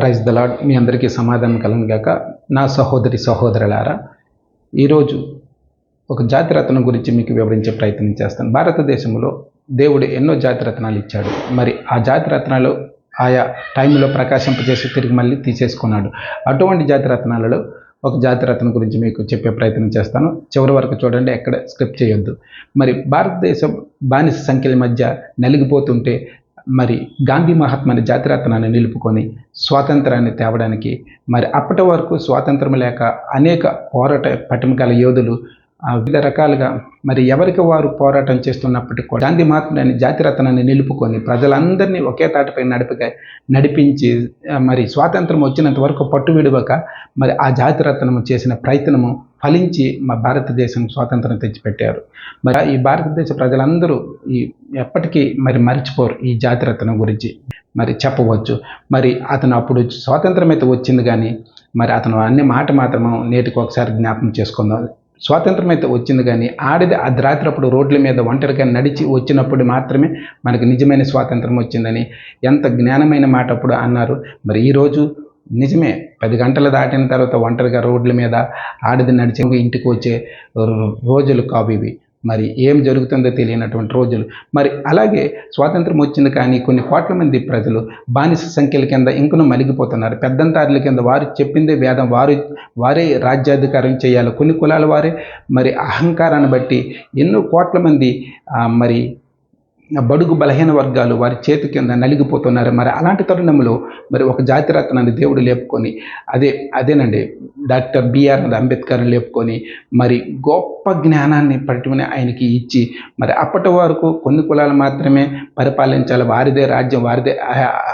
Praise the lord మీ అందరికీ సమాధానం కలగాక నా సహోదరి సహోదరులారా ఈరోజు ఒక జాతిరత్నం గురించి మీకు వివరించే ప్రయత్నం చేస్తాను. భారతదేశంలో దేవుడు ఎన్నో జాతిరత్నాలు ఇచ్చాడు. మరి ఆ జాతిరత్నాలు ఆయా టైంలో ప్రకాశింపజేసి తిరిగి మళ్ళీ తీసేసుకున్నాడు. అటువంటి జాతిరత్నాలలో ఒక జాతిరత్నం గురించి మీకు చెప్పే ప్రయత్నం చేస్తాను. చివరి వరకు చూడండి ఎక్కడ స్క్రిప్ట్ చేయొద్దు. మరి భారతదేశం బానిస సంఖ్యల మధ్య నలిగిపోతుంటే మరి గాంధీ మహాత్మాని జాతిరత్నాన్ని నిలుపుకొని స్వాతంత్రాన్ని తేవడానికి మరి అప్పటి వరకు స్వాతంత్రం లేక అనేక పోరాట పటిమ యోధులు వివిధ రకాలుగా మరి ఎవరికి వారు పోరాటం చేస్తున్నప్పటికీ కూడా గాంధీ మహాత్ముని జాతిరత్నాన్ని నిలుపుకొని ప్రజలందరినీ ఒకే తాటిపై నడిపగా నడిపించి మరి స్వాతంత్రం వచ్చినంత వరకు పట్టు విడవక మరి ఆ జాతిరత్నము చేసిన ప్రయత్నము ఫలించి మా భారతదేశం స్వాతంత్రం తెచ్చిపెట్టారు. మరి ఈ భారతదేశ ప్రజలందరూ ఈ ఎప్పటికీ మరి మర్చిపోరు ఈ జాతిరత్నం గురించి. మరి చెప్పవచ్చు. మరి అతను అప్పుడు స్వాతంత్రం అయితే వచ్చింది కానీ మరి అతను అన్ని మాట మాత్రము నేటికి ఒకసారి జ్ఞాపకం చేసుకుందాం. స్వాతంత్రం అయితే వచ్చింది కానీ ఆడిది రాత్రి అప్పుడు రోడ్ల మీద ఒంటరిగా నడిచి వచ్చినప్పుడు మాత్రమే మనకు నిజమైన స్వాతంత్రం వచ్చిందని ఎంత జ్ఞానమైన మాట అప్పుడు అన్నారు. మరి ఈరోజు నిజమే పది గంటలు దాటిన తర్వాత ఒంటరిగా రోడ్ల మీద ఆడిది నడిచి ఇంటికి వచ్చే రోజులు కావు ఇవి. మరి ఏం జరుగుతుందో తెలియనటువంటి రోజులు. మరి అలాగే స్వాతంత్రం వచ్చింది కానీ కొన్ని కోట్ల మంది ప్రజలు బానిస సంఖ్యల కింద ఇంకనూ మలిగిపోతున్నారు పెద్దంతారుల కింద వారు చెప్పిందే వేదం. వారు వారే రాజ్యాధికారం చేయాలి. కొన్ని కులాల వారే మరి అహంకారాన్ని బట్టి ఎన్నో కోట్ల మంది మరి బడుగు బలహీన వర్గాలు వారి చేతి కింద నలిగిపోతున్నారు. మరి అలాంటి తరుణంలో మరి ఒక జాతిరత్నాన్ని దేవుడు లేపుకొని అదే అదేనండి డాక్టర్ బిఆర్ అంబేద్కర్ని లేపుకొని మరి గొప్ప జ్ఞానాన్ని పట్టుకుని ఆయనకి ఇచ్చి మరి అప్పటి వరకు కొన్ని కులాలు మాత్రమే పరిపాలించాలి వారిదే రాజ్యం వారిదే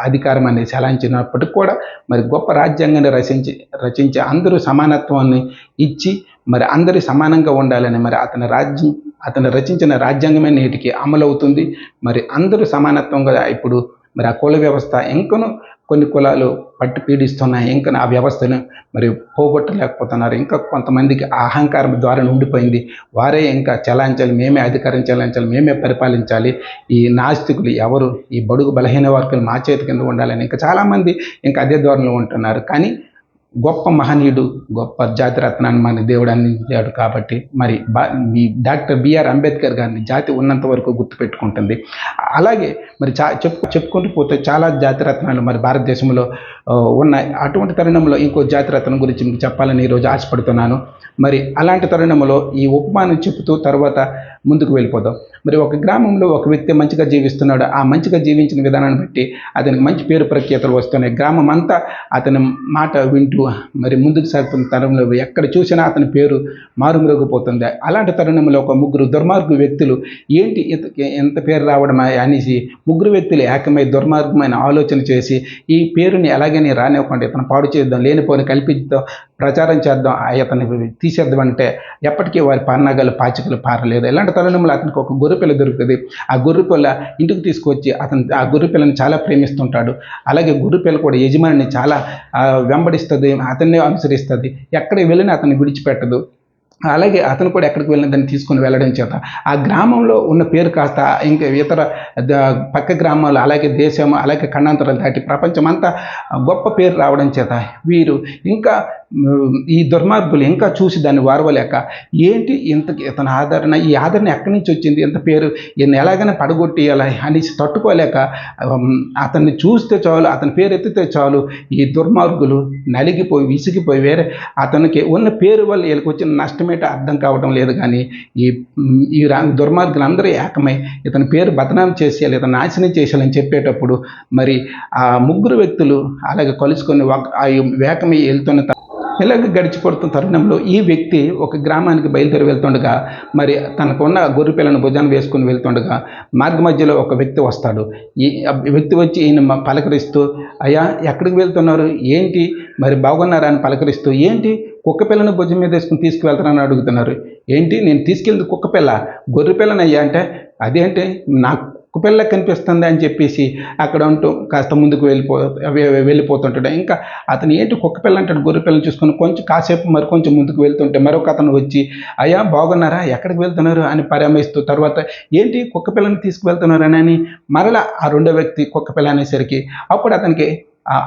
అధికారం అనేది చలాయించినప్పటికి కూడా మరి గొప్ప రాజ్యాంగాన్ని రచించి రచించి అందరూ సమానత్వాన్ని ఇచ్చి మరి అందరి సమానంగా ఉండాలని మరి అతని రాజ్యం అతను రచించిన రాజ్యాంగమే నేటికి అమలవుతుంది. మరి అందరూ సమానత్వంగా ఇప్పుడు మరి ఆ కుల వ్యవస్థ ఇంకను కొన్ని కులాలు పట్టి పీడిస్తున్నాయి ఇంకా ఆ వ్యవస్థను మరి పోగొట్టలేకపోతున్నారు. ఇంకా కొంతమందికి అహంకారం ద్వారా ఉండిపోయింది. వారే ఇంకా చలాంచాలి మేమే అధికారం చలాంచాలి మేమే పరిపాలించాలి. ఈ నాస్తికులు ఎవరు? ఈ బడుగు బలహీన వర్గాలు మా చేతి కింద ఉండాలని ఇంకా చాలామంది ఇంకా అదే ధోరణిలో ఉంటున్నారు. కానీ గొప్ప మహనీయుడు గొప్ప జాతి రత్నాన్ని మన దేవుడు అందించాడు కాబట్టి మరి బా డాక్టర్ బిఆర్ అంబేద్కర్ గారిని జాతి ఉన్నంత వరకు గుర్తుపెట్టుకుంటుంది. అలాగే మరి చా చెప్పు చెప్పుకుంటూ పోతే చాలా జాతి రత్నాలు మరి భారతదేశంలో ఉన్నాయి. అటువంటి తరుణంలో ఇంకో జాతి రత్నం గురించి మీకు చెప్పాలని ఈరోజు ఆశపడుతున్నాను. మరి అలాంటి తరుణంలో ఈ ఉపమానం చెబుతూ తర్వాత ముందుకు వెళ్ళిపోదాం మరి ఒక గ్రామంలో ఒక వ్యక్తి మంచిగా జీవిస్తున్నాడు ఆ మంచిగా జీవించిన విధానాన్ని బట్టి అతనికి మంచి పేరు ప్రఖ్యాతలు వస్తున్నాయి. గ్రామం అంతా అతని మాట వింటూ మరి ముందుకు సాగుతున్న తరుణంలో ఎక్కడ చూసినా అతని పేరు మారుమరుగుపోతుంది. అలాంటి తరుణంలో ఒక ముగ్గురు దుర్మార్గు వ్యక్తులు ఏంటి ఇతకి ఎంత పేరు రావడం అనేసి ముగ్గురు వ్యక్తులు ఏకమై దుర్మార్గమైన ఆలోచన చేసి ఈ పేరుని ఎలాగైనా రానివ్వకుండా ఇతను పాడు చేద్దాం లేనిపోని కల్పిద్దాం ప్రచారం చేద్దాం అతన్ని తీసేద్దాం అంటే ఎప్పటికీ వారి పన్నాగాలు పాచికలు పారలేదు. ఇలాంటి తరుణంలో అతనికి ఒక గొర్రెపిల్ల దొరుకుతుంది. ఆ గొర్రెపిల్ల ఇంటికి తీసుకొచ్చి అతను ఆ గొర్రెపిల్లని చాలా ప్రేమిస్తుంటాడు. అలాగే గొర్రెపిల్ల కూడా యజమానిని చాలా వెంబడిస్తుంది అతన్నే అనుసరిస్తుంది. ఎక్కడికి వెళ్ళినా అతన్ని విడిచిపెట్టదు. అలాగే అతను కూడా ఎక్కడికి వెళ్ళిన దాన్ని తీసుకుని వెళ్ళడం చేత. ఆ గ్రామంలో ఉన్న పేరు కాస్త ఇంకా ఇతర పక్క గ్రామాలు అలాగే దేశం అలాగే ఖండాంతరాలు దాటి ప్రపంచం అంతా గొప్ప పేరు రావడం చేత వీరు ఇంకా ఈ దుర్మార్గులు ఇంకా చూసి దాన్ని వారవలేక ఏంటి ఇంత ఇతని ఆదరణ ఈ ఆదరణ ఎక్కడి నుంచి వచ్చింది? ఇంత పేరు ఈయన ఎలాగైనా పడగొట్టేయాలి అనేసి తట్టుకోలేక అతన్ని చూస్తే చాలు అతని పేరు ఎత్తితే చాలు ఈ దుర్మార్గులు నలిగిపోయి విసిగిపోయి వేరే అతనికి ఉన్న పేరు వల్ల వీళ్ళకి వచ్చిన నష్టమేటో అర్థం కావడం లేదు కానీ ఈ ఈ రా దుర్మార్గులందరూ ఏకమై ఇతని పేరు బదనాం చేసేయాలి ఇతను నాశనం చేసేయాలని చెప్పేటప్పుడు మరి ఆ ముగ్గురు వ్యక్తులు అలాగే కలుసుకొని ఆ వేకమై వెళ్తున్న ఇలాగ గడిచిపడుతున్న తరుణంలో? ఈ వ్యక్తి ఒక గ్రామానికి బయలుదేరి వెళ్తుండగా మరి తనకున్న గొర్రె పిల్లను భుజాన్ని వేసుకుని వెళ్తుండగా మార్గ మధ్యలో ఒక వ్యక్తి వస్తాడు. ఈ వ్యక్తి వచ్చి ఈయన పలకరిస్తూ అయ్యా ఎక్కడికి వెళ్తున్నారు? ఏంటి? మరి బాగున్నారా? అని పలకరిస్తూ ఏంటి? కుక్క పిల్లను భుజం మీద వేసుకుని తీసుకువెళ్తారని అడుగుతున్నారు. ఏంటి? నేను తీసుకెళ్ళి కుక్క పిల్ల. గొర్రె పిల్లనయ్యా. అంటే అదేంటి? నాకు కుక్క పిల్ల కనిపిస్తుంది అని చెప్పేసి అక్కడ ఉంటూ కాస్త ముందుకు వెళ్ళిపో వెళ్ళిపోతుంటాడు. ఇంకా అతను ఏంటి కుక్క పిల్ల అంటాడు గొర్రె పిల్లని చూసుకొని కొంచెం కాసేపు మరి కొంచెం ముందుకు వెళ్తుంటే మరొక అతను వచ్చి అయ్యా బాగున్నారా? ఎక్కడికి వెళ్తున్నారు? అని పరామర్శిస్తూ తర్వాత ఏంటి కుక్క పిల్లని తీసుకువెళ్తున్నారని? అని మరలా ఆ రెండో వ్యక్తి కుక్క పిల్ల అనేసరికి అప్పుడు అతనికి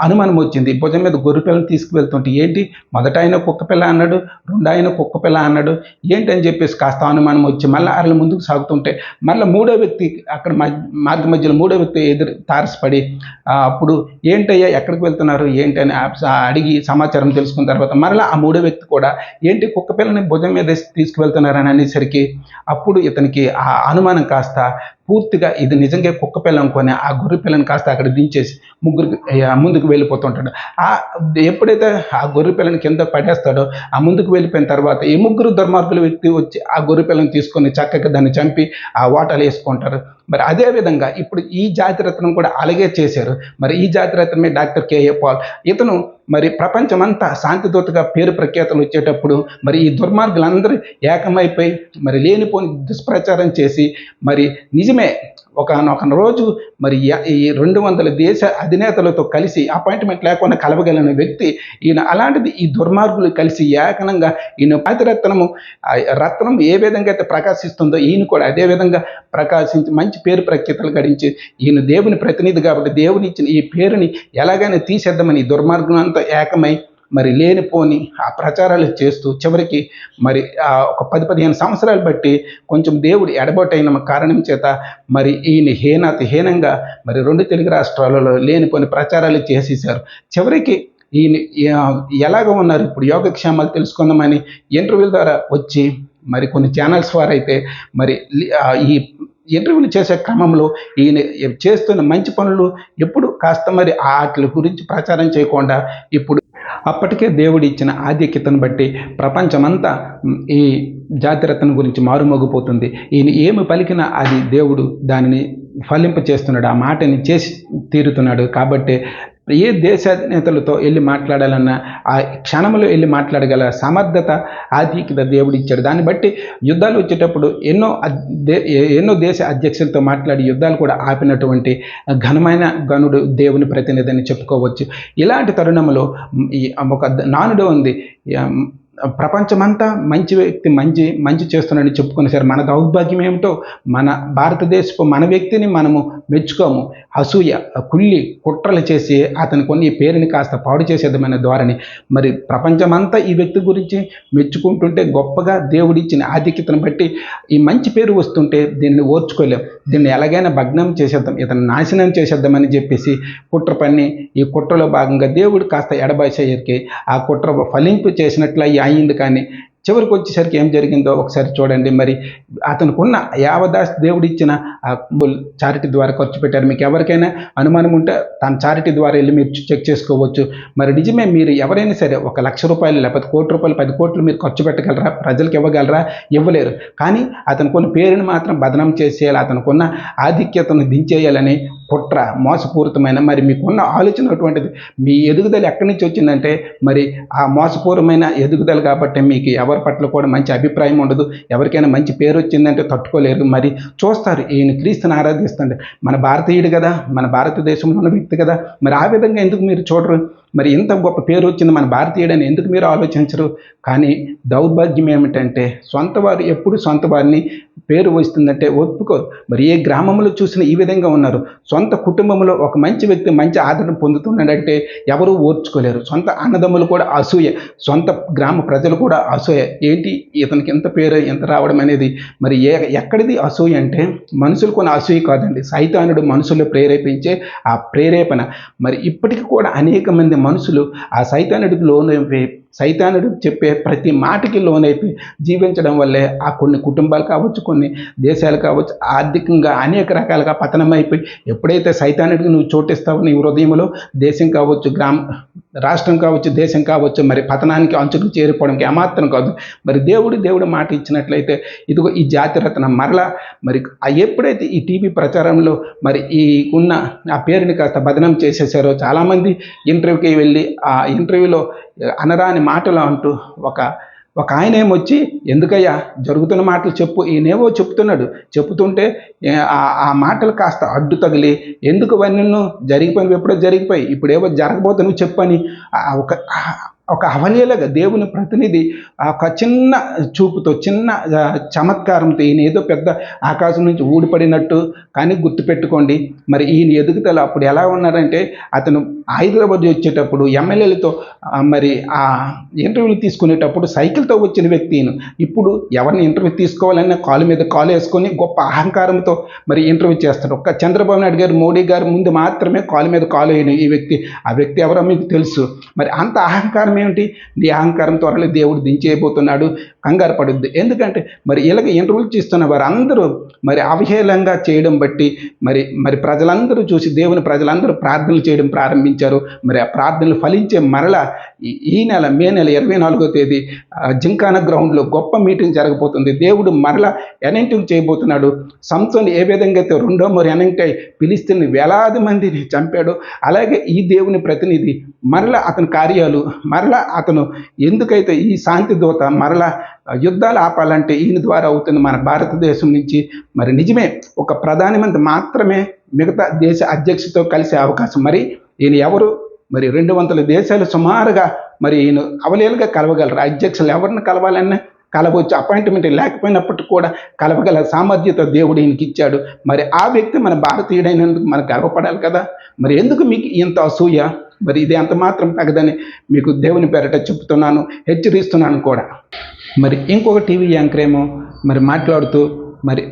అనుమానం వచ్చింది. భుజం మీద గొర్రె పిల్లని తీసుకువెళ్తుంటే ఏంటి? మొదట ఆయన కుక్క పిల్ల అన్నాడు రెండు ఆయన కుక్క పిల్ల అన్నాడు ఏంటి అని చెప్పేసి కాస్త అనుమానం వచ్చి మళ్ళీ అరల ముందుకు సాగుతుంటే మళ్ళీ మూడో వ్యక్తి అక్కడ మధ్య- మార్గ మధ్యలో మూడో వ్యక్తి ఎదురు తారసపడి అప్పుడు ఏంటయ్యా ఎక్కడికి వెళ్తున్నారు? ఏంటి? అని అడిగి సమాచారం తెలుసుకున్న తర్వాత మరలా ఆ మూడో వ్యక్తి కూడా ఏంటి కుక్క పిల్లని భుజం మీద తీసుకువెళ్తున్నారని అనేసరికి అప్పుడు ఇతనికి ఆ అనుమానం కాస్త పూర్తిగా ఇది నిజంగా కుక్క పిల్ల అనుకొని ఆ గొర్రె పిల్లని కాస్త అక్కడ దించేసి ముగ్గురికి ఆ, ముందుకు వెళ్ళిపోతుంటాడు. ఆ ఎప్పుడైతే ఆ గొర్రె పిల్లని కింద పడేస్తాడో ఆ ముందుకు వెళ్ళిపోయిన తర్వాత ఈ ముగ్గురు దుర్మార్గుల వ్యక్తి వచ్చి ఆ గొర్రె పిల్లని తీసుకొని చక్కగా దాన్ని చంపి ఆ వాటలు వేసుకుంటారు. మరి అదే విధంగా ఇప్పుడు ఈ జాతిరత్నం కూడా అలాగే చేశారు. మరి ఈ జాతిరత్నమే డాక్టర్ కేఏ పాల్. ఇతను మరి ప్రపంచమంతా శాంతిదూతగా పేరు ప్రఖ్యాతలు వచ్చేటప్పుడు మరి ఈ దుర్మార్గులందరూ ఏకమైపోయి మరి లేనిపోని దుష్ప్రచారం చేసి మరి నిజమే ఒక రోజు మరి ఈ రెండు వందల దేశ అధినేతలతో కలిసి అపాయింట్మెంట్ లేకుండా కలవగలిగిన వ్యక్తి ఈయన అలాంటిది ఈ దుర్మార్గులు కలిసి ఏకనంగా ఈయన పాతిరత్నము రత్నం ఏ విధంగా అయితే ప్రకాశిస్తుందో ఈయన కూడా అదే విధంగా ప్రకాశించి మంచి పేరు ప్రఖ్యాతలు గడించి ఈయన దేవుని ప్రతినిధి కాబట్టి దేవుని ఇచ్చిన ఈ పేరుని ఎలాగైనా తీసేద్దామని దుర్మార్గం అంతా ఏకమై మరి లేనిపోని ఆ ప్రచారాలు చేస్తూ చివరికి మరి ఆ ఒక పది పదిహేను సంవత్సరాలు బట్టి కొంచెం దేవుడు ఎడబొట్టైన కారణం చేత మరి ఈయన హీనాతి హీనంగా మరి రెండు తెలుగు రాష్ట్రాలలో లేనిపోని ప్రచారాలు చేసేసారు చివరికి ఈయన ఎలాగ ఉన్నారు? ఇప్పుడు యోగక్షేమాలు తెలుసుకుందామని ఇంటర్వ్యూల ద్వారా వచ్చి మరి కొన్ని ఛానల్స్ వారు అయితే మరి ఈ ఇంటర్వ్యూలు చేసే క్రమంలో ఈయన చేస్తున్న మంచి పనులు ఎప్పుడు కాస్త మరి వాటి గురించి ప్రచారం చేయకుండా ఇప్పుడు అప్పటికే దేవుడు ఇచ్చిన ఆధిక్యతను బట్టి ప్రపంచమంతా ఈ జాతిరత్న గురించి మారుమోగిపోతుంది. ఈయన ఏమి పలికినా అది దేవుడు దానిని ఫలింప చేస్తున్నాడు ఆ మాటని చేసి తీరుతున్నాడు. కాబట్టి ఏ దేశ నేతలతో వెళ్ళి మాట్లాడాలన్నా ఆ క్షణంలో వెళ్ళి మాట్లాడగల సమర్థత ఆధిక్యత దేవుడు ఇచ్చాడు. దాన్ని బట్టి యుద్ధాలు వచ్చేటప్పుడు ఎన్నో దే- ఎన్నో దేశ అధ్యక్షులతో మాట్లాడి యుద్ధాలు కూడా ఆపినటువంటి ఘనమైన గనుడు దేవుని ప్రతినిధి అని చెప్పుకోవచ్చు. ఇలాంటి తరుణంలో ఈ ఒక నానుడు ఉంది. ప్రపంచమంతా మంచి వ్యక్తి మంచి మంచి చేస్తున్నాడని చెప్పుకునేసారు సరే మన దౌర్భాగ్యం ఏమిటో మన భారతదేశపు మన వ్యక్తిని మనము మెచ్చుకోము. అసూయ కుళ్ళి కుట్రలు చేసి అతని కొన్ని పేరుని కాస్త పాడు చేసేద్దామనే ద్వారని. మరి ప్రపంచమంతా ఈ వ్యక్తి గురించి మెచ్చుకుంటుంటే గొప్పగా దేవుడిచ్చిన ఆధిక్యతను బట్టి ఈ మంచి పేరు వస్తుంటే దీన్ని ఓర్చుకోలేం. దీన్ని ఎలాగైనా భగ్నం చేసేద్దాం ఇతను నాశనం చేసేద్దామని చెప్పేసి కుట్ర పన్ని ఈ కుట్రలో భాగంగా దేవుడు కాస్త ఎడబాసేసరికి ఆ కుట్ర ఫలింపు చేసినట్లు అయ్యి అయింది కానీ చివరికి వచ్చేసరికి ఏం జరిగిందో ఒకసారి చూడండి. మరి అతనుకున్న యావదాస్ దేవుడిచ్చిన ఆ చారిటీ ద్వారా ఖర్చు పెట్టారు. మీకు ఎవరికైనా అనుమానం ఉంటే తన చారిటీ ద్వారా వెళ్ళి మీరు చెక్ చేసుకోవచ్చు. మరి నిజమే మీరు ఎవరైనా సరే ఒక లక్ష రూపాయలు లేకపోతే కోటి రూపాయలు పది కోట్లు మీరు ఖర్చు పెట్టగలరా? ప్రజలకు ఇవ్వగలరా? ఇవ్వలేరు. కానీ అతనుకున్న పేరుని మాత్రం బదనం చేసేయాలి. అతనుకున్న ఆధిక్యతను దించేయాలని కుట్ర మోసపూరితమైన మరి మీకున్న ఆలోచన అటువంటిది. మీ ఎదుగుదల ఎక్కడి నుంచి వచ్చిందంటే మరి ఆ మోసపూర్వమైన ఎదుగుదల కాబట్టి మీకు ఎవరి పట్ల కూడా మంచి అభిప్రాయం ఉండదు. ఎవరికైనా మంచి పేరు వచ్చిందంటే తట్టుకోలేరు. మరి చూస్తారు ఈయన క్రీస్తుని ఆరాధిస్తుండే. మన భారతీయుడు కదా మన భారతదేశంలో ఉన్న వ్యక్తి కదా. మరి ఆ విధంగా ఎందుకు మీరు చూడరు? మరి ఇంత గొప్ప పేరు వచ్చింది మన భారతీయుడని ఎందుకు మీరు ఆలోచించరు? కానీ దౌర్భాగ్యం ఏమిటంటే సొంత వారు ఎప్పుడు సొంత వారిని పేరు వస్తుందంటే ఒప్పుకోరు. మరి ఏ గ్రామంలో చూసినా ఈ విధంగా ఉన్నారు. సొంత సొంత కుటుంబంలో ఒక మంచి వ్యక్తి మంచి ఆదరణ పొందుతున్నాడంటే ఎవరూ ఓర్చుకోలేరు. సొంత అన్నదమ్ములు కూడా అసూయ సొంత గ్రామ ప్రజలు కూడా అసూయ. ఏంటి? ఇతనికి ఎంత పేరు ఎంత రావడం అనేది మరి ఏ ఎక్కడిది అసూయ అంటే మనుషులు కొన్ని అసూయ కాదండి. సైతానుడు మనుషులు ప్రేరేపించే ఆ ప్రేరేపణ. మరి ఇప్పటికీ కూడా అనేక మంది మనుషులు ఆ సైతానుడికి లోనైపోయి సైతానుడు చెప్పే ప్రతి మాటకి లోనైపోయి జీవించడం వల్లే ఆ కొన్ని కుటుంబాలు కావచ్చు కొన్ని దేశాలు కావచ్చు ఆర్థికంగా అనేక రకాలుగా పతనమైపోయి ఎప్పుడైతే సైతానుడికి నువ్వు చోటిస్తావో నీ హృదయంలో దేశం కావచ్చు గ్రామ రాష్ట్రం కావచ్చు దేశం కావచ్చు మరి పతనానికి అంచుకు చేరిపోవడానికి ఏమాత్రం కాదు. మరి దేవుడు దేవుడు మాట ఇచ్చినట్లయితే ఇదిగో ఈ జాతిరత్న మరల మరి ఆ ఎప్పుడైతే ఈ టీవీ ప్రచారంలో మరి ఈ ఉన్న ఆ పేరుని కాస్త బదనం చేసేసారో చాలామంది ఇంటర్వ్యూకి వెళ్ళి ఆ ఇంటర్వ్యూలో అనరాని మాటలు అంటూ ఒక ఒక ఆయన ఏమొచ్చి ఎందుకయ్యా జరుగుతున్న మాటలు చెప్పు ఈయనేవో చెప్తున్నాడు. చెప్తుంటే ఆ మాటలు కాస్త అడ్డు తగిలి ఎందుకు ఇవన్నీ జరిగిపోయినవి? ఎప్పుడో జరిగిపోయి ఇప్పుడేవో జరగబోతే నువ్వు చెప్పని ఒక ఒక అవలీలగా దేవుని ప్రతినిధి ఒక చిన్న చూపుతో చిన్న చమత్కారంతో ఈయన ఏదో పెద్ద ఆకాశం నుంచి ఊడిపడినట్టు కానీ గుర్తుపెట్టుకోండి. మరి ఈయన ఎదుగుదల అప్పుడు ఎలా ఉన్నారంటే అతను హైదరాబాద్ వచ్చేటప్పుడు ఎమ్మెల్యేలతో మరి ఆ ఇంటర్వ్యూలు తీసుకునేటప్పుడు సైకిల్తో వచ్చిన వ్యక్తి ఈయన. ఇప్పుడు ఎవరిని ఇంటర్వ్యూ తీసుకోవాలన్నా కాలు మీద కాలు వేసుకొని గొప్ప అహంకారంతో మరి ఇంటర్వ్యూ చేస్తాడు. ఒక్క చంద్రబాబు నాయుడు గారు మోడీ గారు ముందు మాత్రమే కాలు మీద కాలు వేయను ఈ వ్యక్తి. ఆ వ్యక్తి ఎవరో మీకు తెలుసు. మరి అంత అహంకారం ఏమిటి నీ అహంకారం త్వరలో దేవుడు దించేయబోతున్నాడు కంగారు పడుద్ది. ఎందుకంటే మరి ఇలాగ ఇంటర్వ్యూలు చేస్తున్న వారు అందరూ మరి అవహేళంగా చేయడం బట్టి మరి మరి ప్రజలందరూ చూసి దేవుని ప్రజలందరూ ప్రార్థనలు చేయడం ప్రారంభించారు. మరి ఆ ప్రార్థనలు ఫలించే మరల ఈ- నెల మే నెల ఇరవై నాలుగో తేదీ ఆ, జింకాన గ్రౌండ్లో గొప్ప మీటింగ్ జరగబోతుంది. దేవుడు మరల ఎనెంటింగ్ చేయబోతున్నాడు. సంస్థని ఏ విధంగా అయితే రెండో మరి ఎనెంటై పిలిస్తే వేలాది మందిని చంపాడు అలాగే ఈ దేవుని ప్రతినిధి మరల అతని కార్యాలు మరల అతను ఎందుకైతే ఈ శాంతి దూత మరలా యుద్ధాలు ఆపాలంటే ఈయన ద్వారా అవుతుంది మన భారతదేశం నుంచి మరి నిజమే ఒక ప్రధానమంత్రి మాత్రమే మిగతా దేశ అధ్యక్షుతో కలిసే అవకాశం. మరి ఈయన ఎవరు? మరి రెండు వందల దేశాలు సుమారుగా మరి ఈయన అవలేలుగా కలవగలరు. అధ్యక్షులు ఎవరిని కలవాలన్నా కలవచ్చు అపాయింట్మెంట్ లేకపోయినప్పటికీ కూడా కలవగల సామర్థ్యత దేవుడు ఈయనకి ఇచ్చాడు. మరి ఆ వ్యక్తి మన భారతీయుడైనందుకు మనం గర్వపడాలి కదా? మరి ఎందుకు మీకు ఇంత అసూయ? మరి ఇది ఎంత మాత్రం తగదని మీకు దేవుని పేరట చెప్తున్నాను హెచ్చరిస్తున్నాను కూడా. మరి ఇంకొక టీవీ యాంకర్ ఏమో మరి మాట్లాడుతూ మరి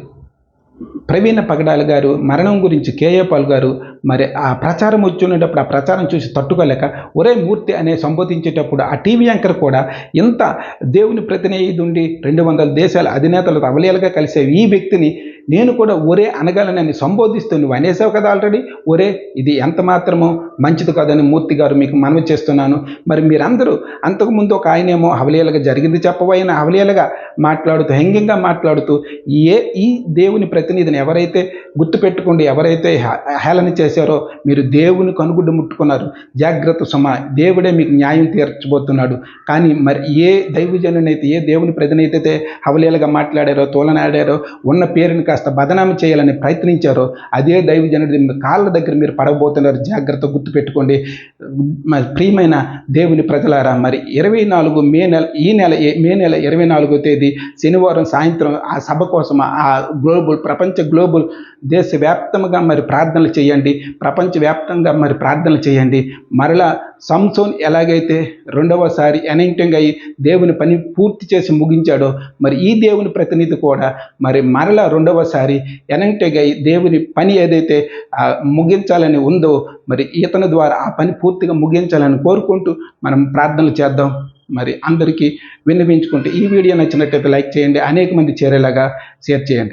ప్రవీణ పగడాల గారు మరణం గురించి కేఏ పాల్ గారు మరి ఆ ప్రచారం వచ్చునేటప్పుడు ఆ ప్రచారం చూసి తట్టుకోలేక ఒరే మూర్తి అనే సంబోధించేటప్పుడు ఆ టీవీ యాంకర్ కూడా ఇంత దేవుని ప్రతినిధి ఉండి రెండు వందల దేశాల అధినేతలతో అవలీలగా కలిసే ఈ వ్యక్తిని నేను కూడా ఒరే అనగలనని సంబోధిస్తూ నువ్వు అనేసావు కదా ఆల్రెడీ ఒరే ఇది ఎంత మాత్రమో మంచిది కాదని మూర్తి గారు మీకు మనవి చేస్తున్నాను. మరి మీరందరూ అంతకుముందు ఒక ఆయనేమో హవలీలగా జరిగింది చెప్పబోయిన హవలీలగా మాట్లాడుతూ హెంగ్యంగా మాట్లాడుతూ ఏ ఈ దేవుని ప్రతినిధిని ఎవరైతే గుర్తుపెట్టుకోండి ఎవరైతే హేళన చేశారో మీరు దేవుని కనుగుడ్డు ముట్టుకున్నారు. జాగ్రత్త సుమ దేవుడే మీకు న్యాయం తీర్చబోతున్నాడు. కానీ మరి ఏ దైవజనునైతే ఏ దేవుని ప్రతినిధి అయితే హవలీలగా మాట్లాడారో తోలనాడారో ఉన్న పేరుని కాస్త కాస్త బదనామి చేయాలని ప్రయత్నించారో అదే దైవజనుడి కాళ్ళ దగ్గర మీరు పడబోతున్నారు. జాగ్రత్త గుర్తుపెట్టుకోండి. మరి ప్రియమైన దేవుని ప్రజలారా మరి ఇరవై నాలుగు మే నెల ఈ నెల మే నెల ఇరవై నాలుగో తేదీ శనివారం సాయంత్రం ఆ సభ కోసం ఆ గ్లోబల్ ప్రపంచ గ్లోబల్ దేశవ్యాప్తంగా మరి ప్రార్థనలు చేయండి. ప్రపంచవ్యాప్తంగా మరి ప్రార్థనలు చేయండి. మరలా సంసోన్ ఎలాగైతే రెండవసారి ఎనైంటింగ్ అయ్యి దేవుని పని పూర్తి చేసి ముగించాడో మరి ఈ దేవుని ప్రతినిధి కూడా మరి మరలా రెండవసారి ఎనైంటింగ్ అయ్యి దేవుని పని ఏదైతే ముగించాలని ఉందో మరి ఇతని ద్వారా ఆ పని పూర్తిగా ముగించాలని కోరుకుంటూ మనం ప్రార్థనలు చేద్దాం. మరి అందరికీ విన్నవించుకుంటే ఈ వీడియో నచ్చినట్టయితే లైక్ చేయండి అనేక మంది చేరేలాగా షేర్ చేయండి.